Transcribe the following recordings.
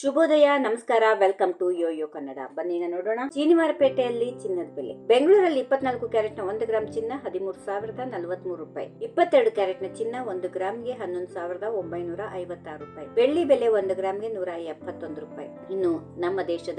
ಶುಭೋದಯ, ನಮಸ್ಕಾರ, welcome to Yo Yo Kannada. ಬನ್ನಿ ನೋಡೋಣ. ಚೀನಿವಾರಪೇಟೆಯಲ್ಲಿ ಚಿನ್ನದ ಬೆಲೆ. ಬೆಂಗಳೂರಲ್ಲಿ ಇಪ್ಪತ್ನಾಲ್ಕು ಕ್ಯಾರೆಟ್ನ ಒಂದು ಗ್ರಾಮ್ ಚಿನ್ನ, ಹದಿಮೂರು ಸಾವಿರದ ನಲವತ್ಮೂರು ರೂಪಾಯಿ. ಇಪ್ಪತ್ತೆರಡು ಕ್ಯಾರೆಟ್ನ ಚಿನ್ನ, ಒಂದು ಗ್ರಾಮ್ಗೆ ಹನ್ನೊಂದು ಸಾವಿರದ ಒಂಬೈನೂರ ಐವತ್ತಾರು ರೂಪಾಯಿ. ಬೆಳ್ಳಿ ಬೆಲೆ ಒಂದು ಗ್ರಾಮ್ಗೆ ನೂರ ಎಪ್ಪತ್ತೊಂದು ರೂಪಾಯಿ. ಇನ್ನು ನಮ್ಮ ದೇಶದ,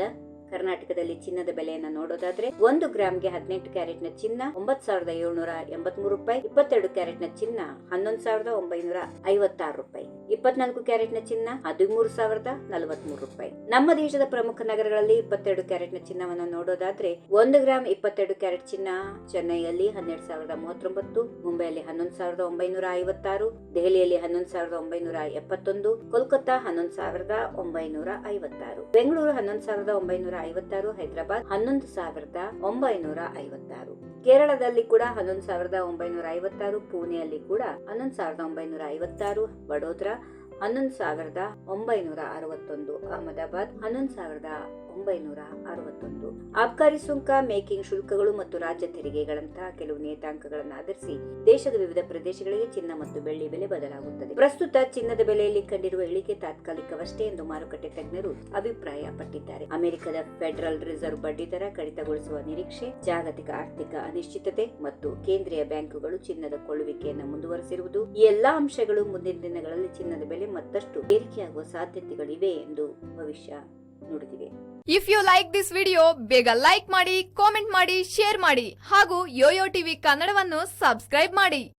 ಕರ್ನಾಟಕದಲ್ಲಿ ಚಿನ್ನದ ಬೆಲೆಯನ್ನ ನೋಡೋದಾದ್ರೆ, ಒಂದು ಗ್ರಾಂಗೆ ಹದಿನೆಂಟು ಕ್ಯಾರೆಟ್ನ ಚಿನ್ನ ಒಂಬತ್ ಸಾವಿರದ ಏಳ್ನೂರ ಎಂಬತ್ಮೂರು ರೂಪಾಯಿ. ಇಪ್ಪತ್ತೆರಡು ಕ್ಯಾರೆಟ್ನ ಚಿನ್ನ, ಹನ್ನೊಂದು ಸಾವಿರದ ಒಂಬೈನೂರ ಐವತ್ತಾರು ರೂಪಾಯಿ. ಇಪ್ಪತ್ನಾಲ್ಕು ಕ್ಯಾರೆಟ್ನ ಚಿನ್ನ ಹದಿಮೂರು ಸಾವಿರದ ನಲವತ್ಮೂರು ರೂಪಾಯಿ. ನಮ್ಮ ದೇಶದ ಪ್ರಮುಖ ನಗರಗಳಲ್ಲಿ ಇಪ್ಪತ್ತೆರಡು ಕ್ಯಾರೆಟ್ನ ಚಿನ್ನವನ್ನು ನೋಡೋದಾದ್ರೆ, ಒಂದು ಗ್ರಾಂ ಇಪ್ಪತ್ತೆರಡು ಕ್ಯಾರೆಟ್ ಚಿನ್ನ ಚೆನ್ನೈಯಲ್ಲಿ ಹನ್ನೆರಡು ಸಾವಿರದ ಮೂವತ್ತೊಂಬತ್ತು, ಮುಂಬೈಯಲ್ಲಿ ಹನ್ನೊಂದು ಸಾವಿರದ ಒಂಬೈನೂರ ಐವತ್ತಾರು, ದೆಹಲಿಯಲ್ಲಿ ಹನ್ನೊಂದು ಸಾವಿರದ ಒಂಬೈನೂರ ಎಪ್ಪತ್ತೊಂದು, ಕೋಲ್ಕತ್ತಾ ಹನ್ನೊಂದು ಸಾವಿರದ ಒಂಬೈನೂರ ಐವತ್ತಾರು, ಬೆಂಗಳೂರು ಹನ್ನೊಂದು ಸಾವಿರದ ಒಂಬೈನೂರ ಐವತ್ತಾರು, ಹೈದರಾಬಾದ್ ಹನ್ನೊಂದು ಸಾವಿರದ ಒಂಬೈನೂರ ಐವತ್ತಾರು. ಕೇರಳದಲ್ಲಿ ಕೂಡ ಹನ್ನೊಂದು ಸಾವಿರದ ಒಂಬೈನೂರ ಐವತ್ತಾರು, ಪುಣೆಯಲ್ಲಿ ಕೂಡ ಹನ್ನೊಂದು ಸಾವಿರದ ಒಂಬೈನೂರ ಐವತ್ತಾರು, ವಡೋದರಾ ಹನ್ನೊಂದು ಸಾವಿರದ ಒಂಬೈನೂರ ಅರವತ್ತೊಂದು, ಅಹಮದಾಬಾದ್ ಹನ್ನೊಂದು ಸಾವಿರದ ಒಂಬೈನೂರ ಅರವತ್ತೊಂದು. ಅಬ್ಕಾರಿ ಸುಂಕ, ಮೇಕಿಂಗ್ ಶುಲ್ಕಗಳು ಮತ್ತು ರಾಜ್ಯ ತೆರಿಗೆಗಳಂತಹ ಕೆಲವು ನಿಯತಾಂಕಗಳನ್ನು ಆಧರಿಸಿ ದೇಶದ ವಿವಿಧ ಪ್ರದೇಶಗಳಿಗೆ ಚಿನ್ನ ಮತ್ತು ಬೆಳ್ಳಿ ಬೆಲೆ ಬದಲಾಗುತ್ತದೆ. ಪ್ರಸ್ತುತ ಚಿನ್ನದ ಬೆಲೆಯಲ್ಲಿ ಕಂಡಿರುವ ಇಳಿಕೆ ತಾತ್ಕಾಲಿಕವಷ್ಟೇ ಎಂದು ಮಾರುಕಟ್ಟೆ ತಜ್ಞರು ಅಭಿಪ್ರಾಯ ಪಟ್ಟಿದ್ದಾರೆ ಅಮೆರಿಕದ ಫೆಡರಲ್ ರಿಸರ್ವ್ ಬಡ್ಡಿ ದರ ಕಡಿತಗೊಳಿಸುವ ನಿರೀಕ್ಷೆ, ಜಾಗತಿಕ ಆರ್ಥಿಕ ಅನಿಶ್ಚಿತತೆ ಮತ್ತು ಕೇಂದ್ರೀಯ ಬ್ಯಾಂಕುಗಳು ಚಿನ್ನದ ಕೊಳ್ಳುವಿಕೆಯನ್ನು ಮುಂದುವರೆಸಿರುವುದು, ಈ ಎಲ್ಲಾ ಅಂಶಗಳು ಮುಂದಿನ ದಿನಗಳಲ್ಲಿ ಚಿನ್ನದ ಬೆಲೆ ಮತ್ತಷ್ಟು ಏರಿಕೆಯಾಗುವ ಸಾಧ್ಯತೆಗಳಿವೆ ಎಂದು ಭವಿಷ್ಯ ನುಡಿದಿವೆ if you like this video ಬೇಗ ಲೈಕ್ ಮಾಡಿ ಕಾಮೆಂಟ್ ಮಾಡಿ ಶೇರ್ ಮಾಡಿ ಹಾಗೂ ಯೋಯೋ ಟಿವಿ ಕನ್ನಡವನ್ನು ಸಬ್ಸ್ಕ್ರೈಬ್ ಮಾಡಿ.